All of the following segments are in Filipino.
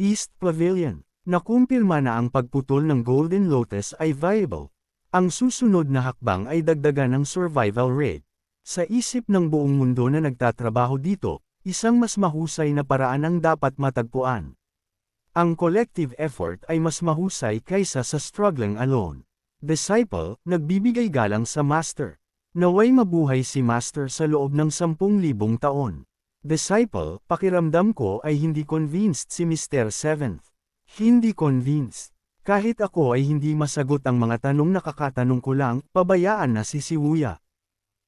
East Pavilion. Nakumpirma na ang pagputol ng Golden Lotus ay viable. Ang susunod na hakbang ay dagdagan ng survival rate. Sa isip ng buong mundo na nagtatrabaho dito, isang mas mahusay na paraan ang dapat matagpuan. Ang collective effort ay mas mahusay kaysa sa struggling alone. Disciple, nagbibigay galang sa Master. Naway mabuhay si Master sa loob ng 10,000 taon. Disciple, pakiramdam ko ay hindi convinced si Mr. Seventh. Hindi convinced. Kahit ako ay hindi masagot ang mga tanong nakakatanong ko lang, pabayaan na si Siwuya.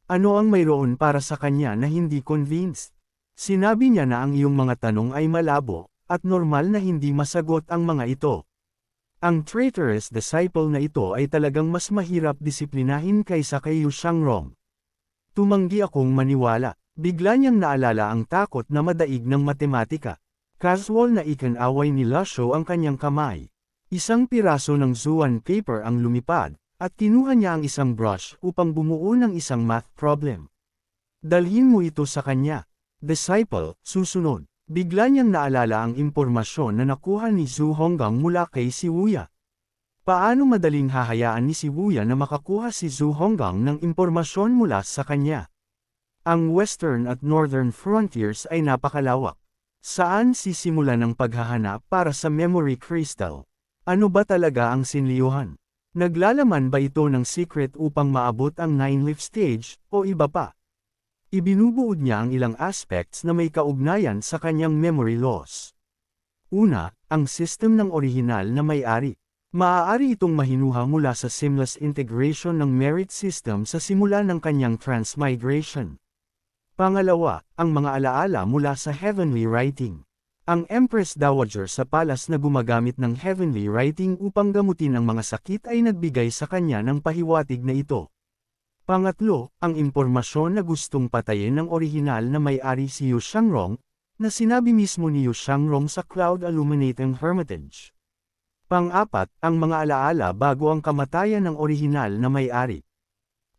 Ano ang mayroon para sa kanya na hindi convinced? Sinabi niya na ang iyong mga tanong ay malabo, at normal na hindi masagot ang mga ito. Ang traitorous disciple na ito ay talagang mas mahirap disiplinahin kaysa kay Yu Shangrong. Tumanggi akong maniwala, bigla niyang naalala ang takot na madaig ng matematika. Casual na ikanaway ni Lasho ang kanyang kamay. Isang piraso ng Zuan paper ang lumipad, at kinuha niya ang isang brush upang bumuo ng isang math problem. Dalhin mo ito sa kanya. Disciple, susunod. Bigla niyang naalala ang impormasyon na nakuha ni Zhu Honggang mula kay si Wuya. Paano madaling hahayaan ni si Wuya na makakuha si Zhu Honggang ng impormasyon mula sa kanya? Ang western at northern frontiers ay napakalawak. Saan sisimulan ang paghahanap para sa memory crystal? Ano ba talaga ang sinliyuhan? Naglalaman ba ito ng secret upang maabot ang nine-leaf stage, o iba pa? Ibinubuod niya ang ilang aspects na may kaugnayan sa kanyang memory loss. Una, ang system ng orihinal na may-ari. Maaari itong mahinuha mula sa seamless integration ng merit system sa simula ng kanyang transmigration. Pangalawa, ang mga alaala mula sa heavenly writing. Ang Empress Dowager sa palas na gumagamit ng heavenly writing upang gamutin ang mga sakit ay nagbigay sa kanya ng pahiwatig na ito. Pangatlo, ang impormasyon na gustong patayin ng orihinal na may-ari si Yu Shangrong, na sinabi mismo ni Yu Shangrong sa Cloud Illuminating Hermitage. Pang-apat, ang mga alaala bago ang kamatayan ng orihinal na may-ari.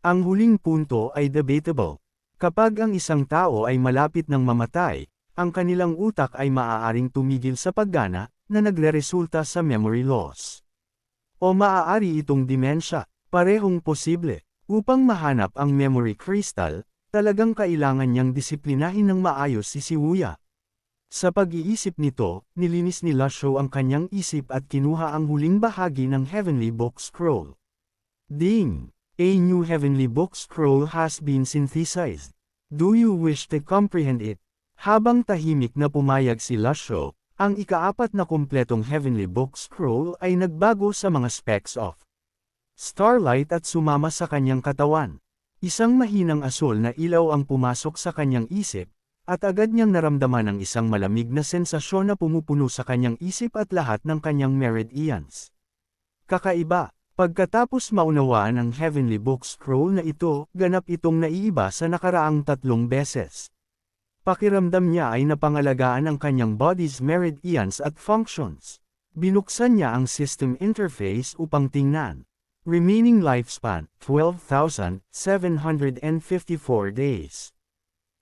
Ang huling punto ay debatable. Kapag ang isang tao ay malapit ng mamatay, ang kanilang utak ay maaaring tumigil sa paggana, na nagre-resulta sa memory loss. O maaari itong dimensya, parehong posible. Upang mahanap ang memory crystal, talagang kailangan niyang disiplinahin ng maayos si Siwuya. Sa pag-iisip nito, nilinis ni Lasho ang kanyang isip at kinuha ang huling bahagi ng Heavenly Book Scroll. Ding! A new heavenly book scroll has been synthesized. Do you wish to comprehend it? Habang tahimik na pumayag si Lasho, ang ikaapat na kumpletong heavenly book scroll ay nagbago sa mga specks of starlight at sumama sa kanyang katawan. Isang mahinang asol na ilaw ang pumasok sa kanyang isip, at agad niyang naramdaman ang isang malamig na sensasyon na pumupuno sa kanyang isip at lahat ng kanyang meridians. Kakaiba, Pagkatapos maunawaan ang Heavenly Book Scroll na ito, ganap itong naiiba sa nakaraang tatlong beses. Pakiramdam niya ay napangalagaan ang kanyang body's meridians at functions. Binuksan niya ang system interface upang tingnan. Remaining lifespan, 12,754 days.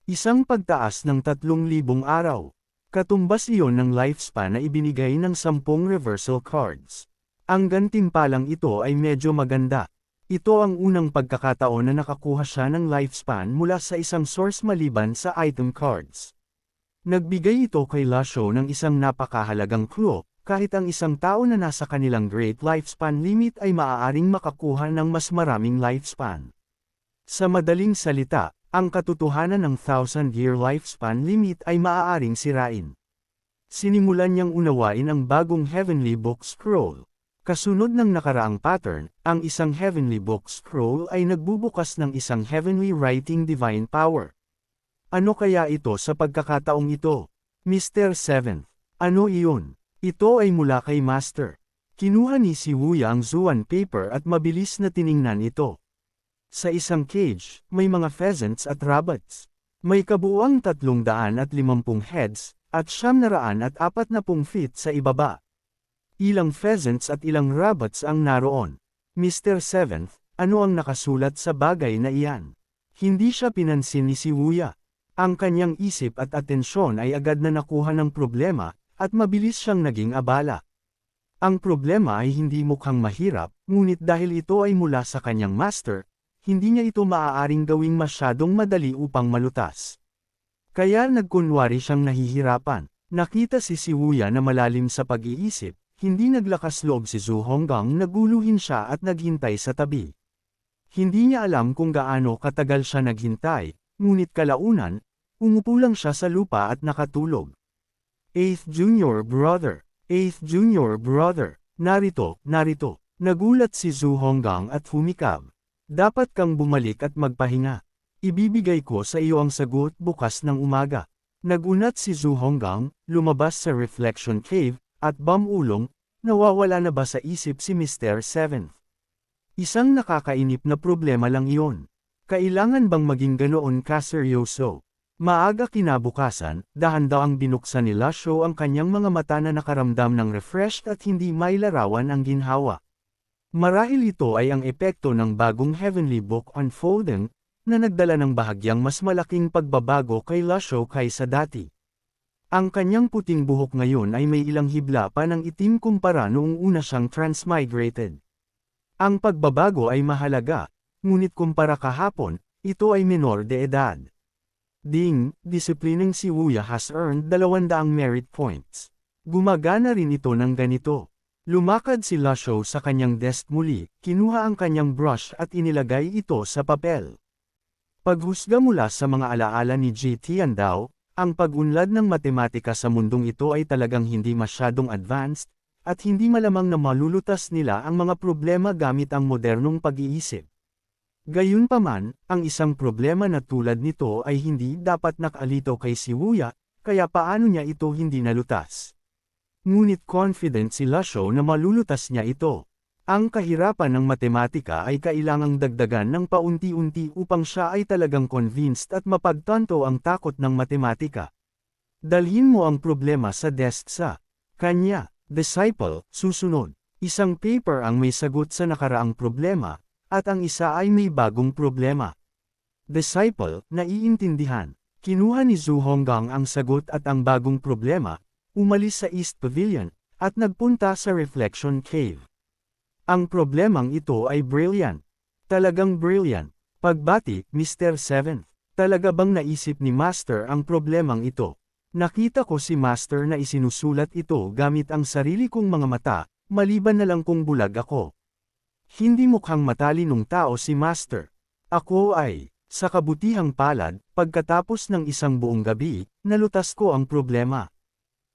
Isang pagtaas ng 3,000 araw. Katumbas iyon ng lifespan na ibinigay ng 10 reversal cards. Ang gantimpalang ito ay medyo maganda. Ito ang unang pagkakataon na nakakuha siya ng lifespan mula sa isang source maliban sa item cards. Nagbigay ito kay Lasho ng isang napakahalagang clue, kahit ang isang tao na nasa kanilang great lifespan limit ay maaaring makakuha ng mas maraming lifespan. Sa madaling salita, ang katotohanan ng 1,000-year lifespan limit ay maaaring sirain. Sinimulan niyang unawain ang bagong Heavenly Book Scroll. Kasunod ng nakaraang pattern, ang isang heavenly book scroll ay nagbubukas ng isang heavenly writing divine power. Ano kaya ito sa pagkakataong ito? Mr. Seventh. Ano iyon? Ito ay mula kay Master. Kinuha ni si Wuya ang Zuan paper at mabilis na tiningnan ito. Sa isang cage, may mga pheasants at rabbits. May kabuuang 350 heads, at 740 feet sa ibaba. Ilang pheasants at ilang rabbits ang naroon. Mr. Seventh, ano ang nakasulat sa bagay na iyan? Hindi siya pinansin ni si Wuya. Ang kanyang isip at atensyon ay agad na nakuha ng problema, at mabilis siyang naging abala. Ang problema ay hindi mukhang mahirap, ngunit dahil ito ay mula sa kanyang master, hindi niya ito maaaring gawing masyadong madali upang malutas. Kaya nagkunwari siyang nahihirapan. Nakita si Siwuya na malalim sa pag-iisip, hindi naglakas loob si Zhu Honggang naguluhin siya at naghintay sa tabi. Hindi niya alam kung gaano katagal siya naghintay, ngunit kalaunan, umupo lang siya sa lupa at nakatulog. Eighth Junior Brother, Eighth Junior Brother, narito, narito, nagulat si Zhu Honggang at humikab. Dapat kang bumalik at magpahinga. Ibibigay ko sa iyo ang sagot bukas ng umaga. Nagunat si Zhu Honggang, lumabas sa Reflection Cave, at bamulong, nawawala na ba sa isip si Mr. Seventh? Isang nakakainip na problema lang iyon. Kailangan bang maging ganoon kaseryoso? Maaga kinabukasan, dahan-daang binuksan ni Lasho ang kanyang mga mata na nakaramdam ng refreshed at hindi may larawan ang ginhawa. Marahil ito ay ang epekto ng bagong Heavenly Book unfolding, na nagdala ng bahagyang mas malaking pagbabago kay Lasho kaysa dati. Ang kanyang puting buhok ngayon ay may ilang hibla pa ng itim kumpara noong una siyang transmigrated. Ang pagbabago ay mahalaga, ngunit kumpara kahapon, ito ay menor de edad. Ding, disiplineng si Wuya has earned 200 merit points. Gumagana rin ito ng ganito. Lumakad si Lasho sa kanyang desk muli, kinuha ang kanyang brush at inilagay ito sa papel. Paghusga mula sa mga alaala ni J.T. Andao, ang pag-unlad ng matematika sa mundong ito ay talagang hindi masyadong advanced, at hindi malamang na malulutas nila ang mga problema gamit ang modernong pag-iisip. Gayunpaman, ang isang problema na tulad nito ay hindi dapat nakalito kay si Wuya, kaya paano niya ito hindi nalutas. Ngunit confident si Lasho na malulutas niya ito. Ang kahirapan ng matematika ay kailangang dagdagan ng paunti-unti upang siya ay talagang convinced at mapagtanto ang takot ng matematika. Dalhin mo ang problema sa desk sa kanya, disciple, susunod. Isang paper ang may sagot sa nakaraang problema, at ang isa ay may bagong problema. Disciple, naiintindihan. Kinuha ni Zhu Honggang ang sagot at ang bagong problema, umalis sa East Pavilion, at nagpunta sa Reflection Cave. Ang problemang ito ay brilliant. Talagang brilliant. Pagbati, Mr. Seventh. Talaga bang naisip ni Master ang problemang ito? Nakita ko si Master na isinusulat ito gamit ang sarili kong mga mata, maliban na lang kung bulag ako. Hindi mukhang matalinong tao si Master. Ako ay, sa kabutihang palad, pagkatapos ng isang buong gabi, nalutas ko ang problema.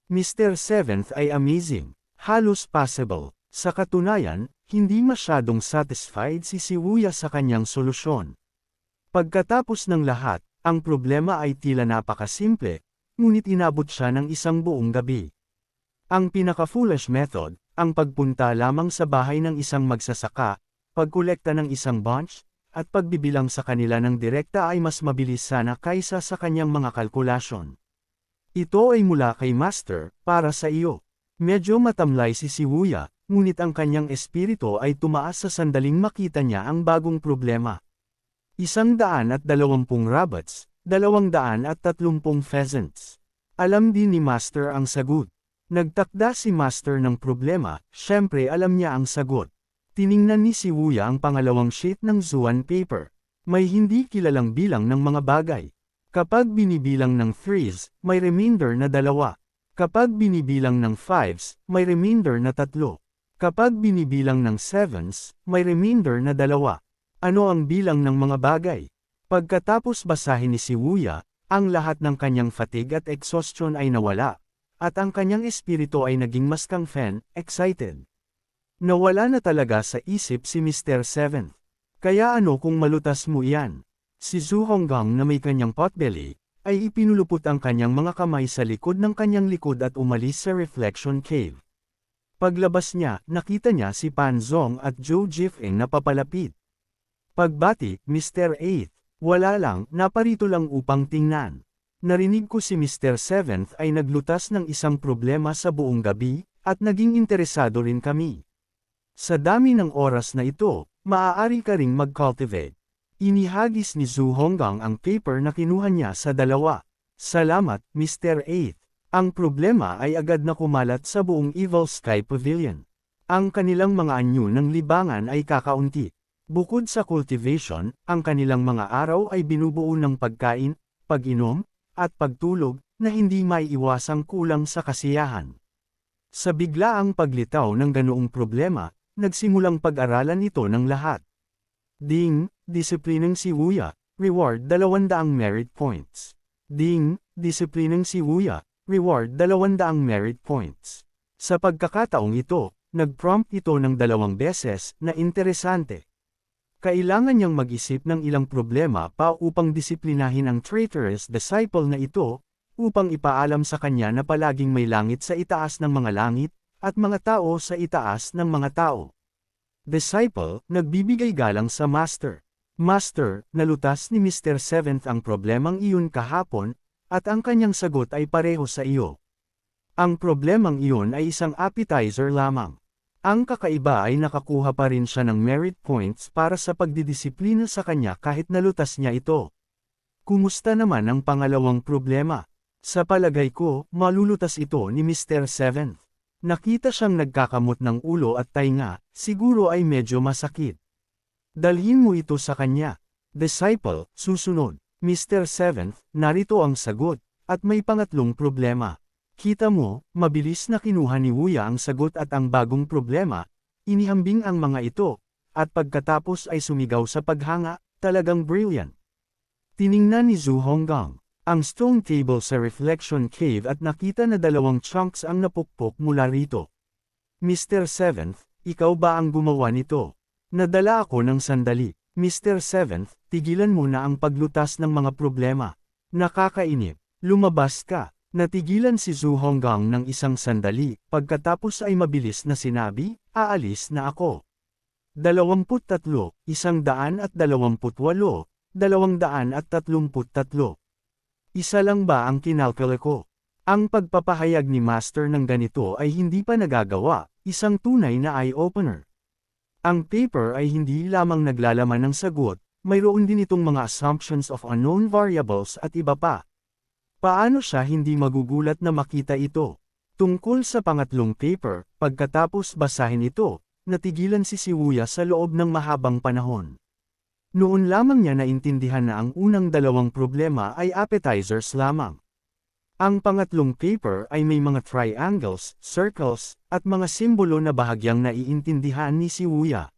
Mr. Seventh ay amazing, halos possible. Sa katunayan, hindi masyadong satisfied si Siwuya sa kanyang solusyon. Pagkatapos ng lahat, ang problema ay tila napakasimple, ngunit inabot siya ng isang buong gabi. Ang pinaka-foolish method, ang pagpunta lamang sa bahay ng isang magsasaka, pagkolekta ng isang bunch, at pagbibilang sa kanila ng direkta ay mas mabilis sana kaysa sa kanyang mga kalkulasyon. Ito ay mula kay Master, para sa iyo. Medyo matamlay si Siwuya, ngunit ang kanyang espiritu ay tumaas sa sandaling makita niya ang bagong problema. Isang daan at dalawampung rabbits, dalawang daan at tatlumpung pheasants. Alam din ni Master ang sagot. Nagtakda si Master ng problema, syempre alam niya ang sagot. Tiningnan ni si Wuya ang pangalawang sheet ng Zuan paper. May hindi kilalang bilang ng mga bagay. Kapag binibilang ng threes, may remainder na dalawa. Kapag binibilang ng fives, may remainder na tatlo. Kapag binibilang ng sevens, may remainder na dalawa. Ano ang bilang ng mga bagay? Pagkatapos basahin ni si Wuya, ang lahat ng kanyang fatigue at exhaustion ay nawala, at ang kanyang espiritu ay naging mas kangfen, excited. Nawala na talaga sa isip si Mr. Seventh. Kaya ano kung malutas mo iyan? Si Zhu Honggang na may kanyang potbelly, ay ipinulupot ang kanyang mga kamay sa likod ng kanyang likod at umalis sa Reflection Cave. Paglabas niya, nakita niya si Pan Zong at Zhou Jifeng na papalapit. Pagbati, Mr. 8, wala lang, naparito lang upang tingnan. Narinig ko si Mr. 7th ay naglutas ng isang problema sa buong gabi, at naging interesado rin kami. Sa dami ng oras na ito, maaari ka ring mag-cultivate. Inihagis ni Zhu Honggang ang paper na kinuha niya sa dalawa. Salamat, Mr. 8. Ang problema ay agad na kumalat sa buong Evil Sky Pavilion. Ang kanilang mga anyo ng libangan ay kakaunti. Bukod sa cultivation, ang kanilang mga araw ay binubuo ng pagkain, pag-inom, at pagtulog, na hindi maiiwasang kulang sa kasiyahan. Sa biglaang paglitaw ng ganoong problema, nagsimulang pag-aralan ito ng lahat. Ding, disiplineng si Wuya, reward 200 merit points. Ding, disiplineng si Wuya, reward 200 merit points. Sa pagkakataong ito, nag-prompt ito ng dalawang beses na interesante. Kailangan niyang mag-isip ng ilang problema pa upang disiplinahin ang traitorous disciple na ito, upang ipaalam sa kanya na palaging may langit sa itaas ng mga langit, at mga tao sa itaas ng mga tao. Disciple, nagbibigay galang sa Master. Master, nalutas ni Mr. Seventh ang problemang iyon kahapon, at ang kanyang sagot ay pareho sa iyo. Ang problemang iyon ay isang appetizer lamang. Ang kakaiba ay nakakuha pa rin siya ng merit points para sa pagdidisiplina sa kanya kahit nalutas niya ito. Kumusta naman ang pangalawang problema? Sa palagay ko, malulutas ito ni Mr. Seventh. Nakita siyang nagkakamot ng ulo at tainga, siguro ay medyo masakit. Dalhin mo ito sa kanya. Disciple, susunod. Mr. Seventh, narito ang sagot, at may pangatlong problema. Kita mo, mabilis na kinuha ni Wuya ang sagot at ang bagong problema, inihambing ang mga ito, at pagkatapos ay sumigaw sa paghanga, talagang brilliant. Tiningnan ni Zhu Honggang, ang stone table sa reflection cave at nakita na dalawang chunks ang napukpok mula rito. Mr. Seventh, ikaw ba ang gumawa nito? Nadala ako ng sandali. Mr. Seventh, tigilan mo na ang paglutas ng mga problema. Nakakainip. Lumabas ka. Natigilan si Zhu Honggang ng isang sandali, pagkatapos ay mabilis na sinabi, aalis na ako. 23, isang daan at 28, dalawang daan at 33. Isa lang ba ang kinalkula ko? Ang pagpapahayag ni Master ng ganito ay hindi pa nagagawa, isang tunay na eye-opener. Ang paper ay hindi lamang naglalaman ng sagot, mayroon din itong mga assumptions of unknown variables at iba pa. Paano siya hindi magugulat na makita ito? Tungkol sa pangatlong paper, pagkatapos basahin ito, natigilan si Siwuya sa loob ng mahabang panahon. Noon lamang niya naintindihan na ang unang dalawang problema ay appetizers lamang. Ang pangatlong paper ay may mga triangles, circles, at mga simbolo na bahagyang naiintindihan ni Siwuya.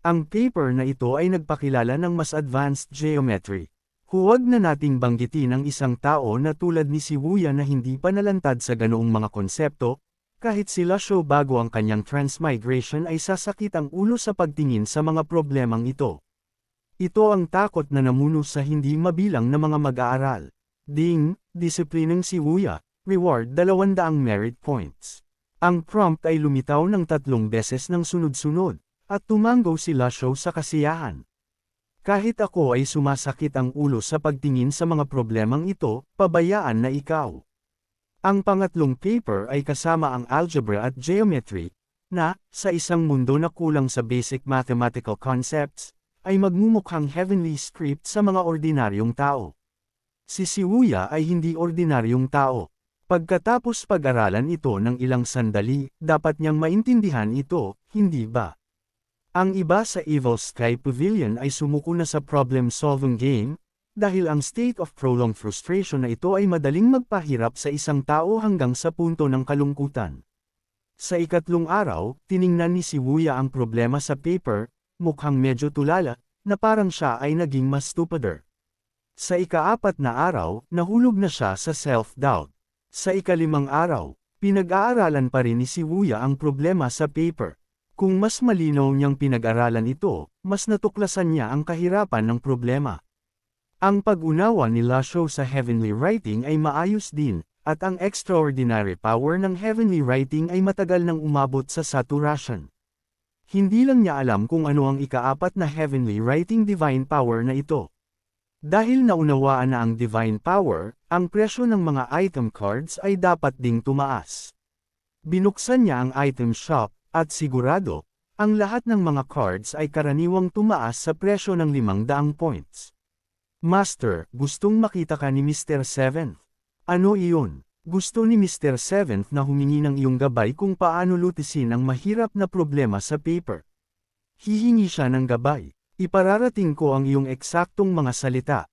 Ang paper na ito ay nagpakilala ng mas advanced geometry. Huwag na nating banggitin ang isang tao na tulad ni si Wuya na hindi pa nalantad sa ganoong mga konsepto, kahit sila show bago ang kanyang transmigration ay sasakit ang ulo sa pagtingin sa mga problemang ito. Ito ang takot na namuno sa hindi mabilang na mga mag-aaral. Ding, disiplineng si Wuya, reward 200 merit points. Ang prompt ay lumitaw ng tatlong beses ng sunod-sunod, at tumango sila show sa kasiyahan. Kahit ako ay sumasakit ang ulo sa pagtingin sa mga problemang ito, pabayaan na ikaw. Ang pangatlong paper ay kasama ang algebra at geometry, na, sa isang mundo na kulang sa basic mathematical concepts, ay magmumukhang heavenly script sa mga ordinaryong tao. Si Siwuya ay hindi ordinaryong tao. Pagkatapos pag-aralan ito ng ilang sandali, dapat niyang maintindihan ito, hindi ba? Ang iba sa Evil Sky Pavilion ay sumuko na sa problem-solving game, dahil ang state of prolonged frustration na ito ay madaling magpahirap sa isang tao hanggang sa punto ng kalungkutan. Sa ikatlong araw, tiningnan ni si Wuya ang problema sa paper, mukhang medyo tulala, na parang siya ay naging mas stupider. Sa ikaapat na araw, nahulog na siya sa self-doubt. Sa ikalimang araw, pinag-aaralan pa rin ni si Wuya ang problema sa paper. Kung mas malinaw niyang pinag-aralan ito, mas natuklasan niya ang kahirapan ng problema. Ang pag-unawa ni Lasho sa heavenly writing ay maayos din, at ang extraordinary power ng heavenly writing ay matagal nang umabot sa saturation. Hindi lang niya alam kung ano ang ikaapat na heavenly writing divine power na ito. Dahil naunawaan na ang divine power, ang presyo ng mga item cards ay dapat ding tumaas. Binuksan niya ang item shop, at sigurado, ang lahat ng mga cards ay karaniwang tumaas sa presyo ng 500 points. Master, gustong makita ka ni Mr. Seventh. Ano iyon? Gusto ni Mr. Seventh na humingi ng iyong gabay kung paano lutisin ang mahirap na problema sa paper. Hihingi siya ng gabay. Ipararating ko ang iyong eksaktong mga salita.